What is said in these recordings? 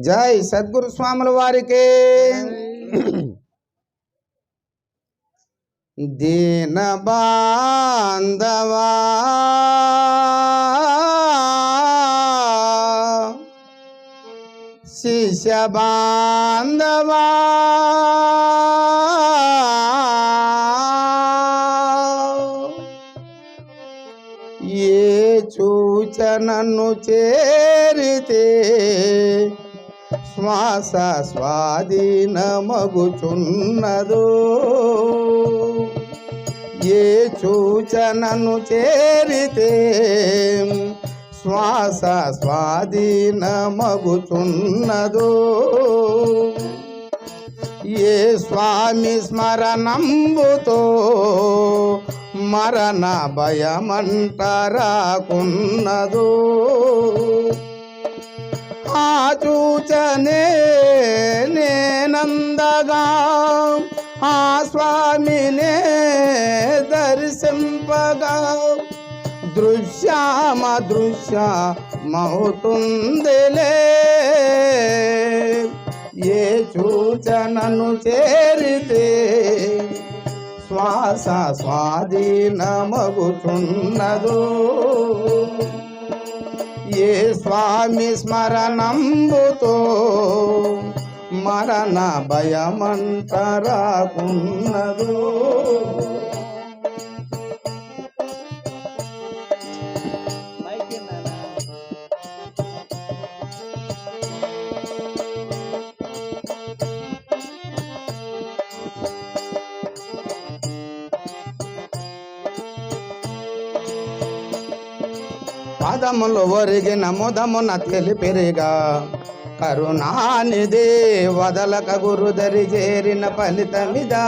జై సద్గురు స్వాముల వారికి. దీన బాంధవా. శిష్య బాంధవా. ఏ సూచనను చేరితే శ్వాస స్వాధీనమగుచున్నదో. ఏ సూచనను చేరితే శ్వాస స్వాధీనమగుచున్నదో. ఏ స్వామి స్మరణంబుతో మరణ భయమంటరాకున్నదో ఆ చూచనే నేనందగా ఆ స్వామినే దర్శింపగా. దృశ్యామ దృశ్య మౌతుందిలే ఏ సూచనను చేరితే శ్వాస స్వాధీనమగుతున్నదో. ఏ స్వామి స్మరణంబుతో మరణ భయమంతరాకున్నదో పదములు ఒరిగిన ముదమున తెలిపిరిగా కరుణానిదే వదలక గురుదరి చేరిన ఫలితమిదా.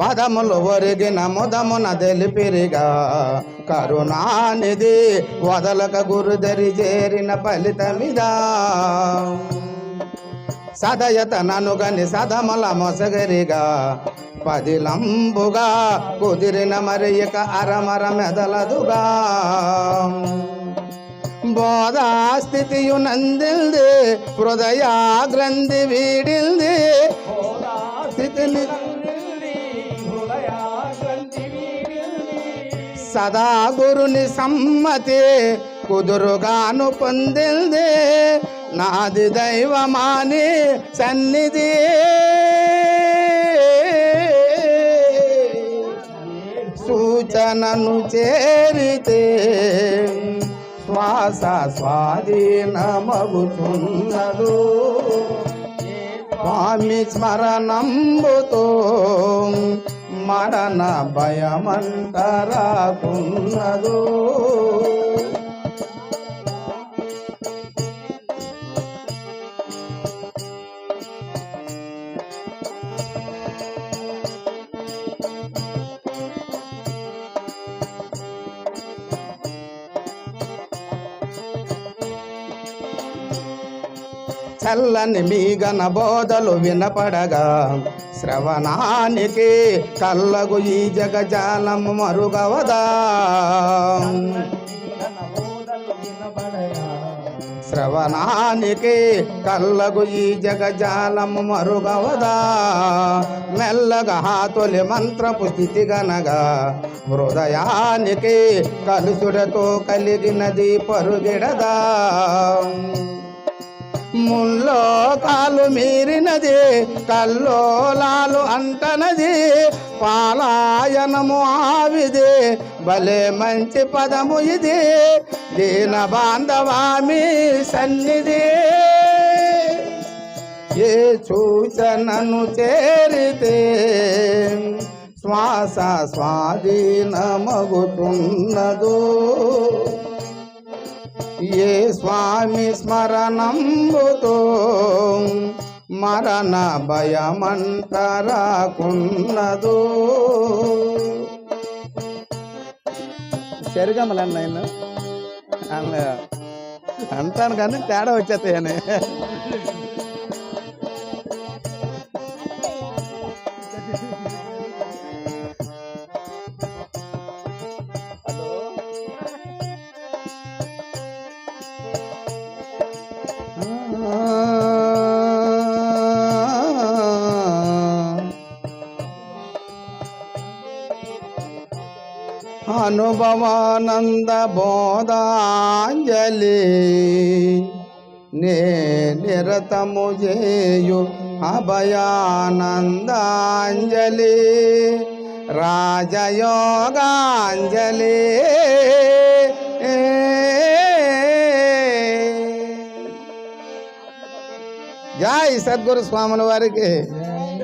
పదములు ఒరిగిన ముదమున తెలిపిరిగా కరుణానిది వదలక గురుదరి చేరిన ఫలితమిదా. సదయత సదయతననుగని సదమల మొసగరిగా. పదిలంబుగా కుదిరిన మరి ఇక అరమర మెదలదుగా. బోధాస్థితియు నందిల్ది హృదయ గ్రంథి వీడిల్ది. స్థితిని సదా గురుని సమ్మతి కుదురుగాను పొందింది నాది దైవమాని సన్నిధి. నన్ను చేరితే శ్వాస స్వాధీనమగుతున్నదు. స్వామి స్మరణంబుతో మరణ భయమంతరాకున్నదు. చల్లని మీగన బోధలు వినపడగా శ్రవణానికి కళ్ళగు ఈ జగజాలము మరుగవదా. శ్రవణానికి కళ్ళగు ఈ జగజాలము మరుగవదా. మెల్లగా తొలి మంత్రపు స్థితి గనగా హృదయానికి కలుసుడతో కలిగినది పరుగిడదా. ముల్లో కాలు మీరినది కల్లోలాలు అంటనది పాలాయనము ఆవిది. భలే మంచి పదము ఇది దీన బాంధవామి సన్నిధి. ఏ సూచనను చేరితే శ్వాస స్వాధీనమగుతున్నదో. ఏ స్వామి స్మరణంబుతో మరణ భయమంతరాకున్నదో. సరిగమ్మలండి ఆయన అంటాను కానీ తేడా వచ్చేస్తాయని. అనుభవానంద బోధాంజలి నే నిరతము చేయు అభయానందాంజలి. రాజయోగాంజలి. జై సద్గురు స్వాముల వారికి.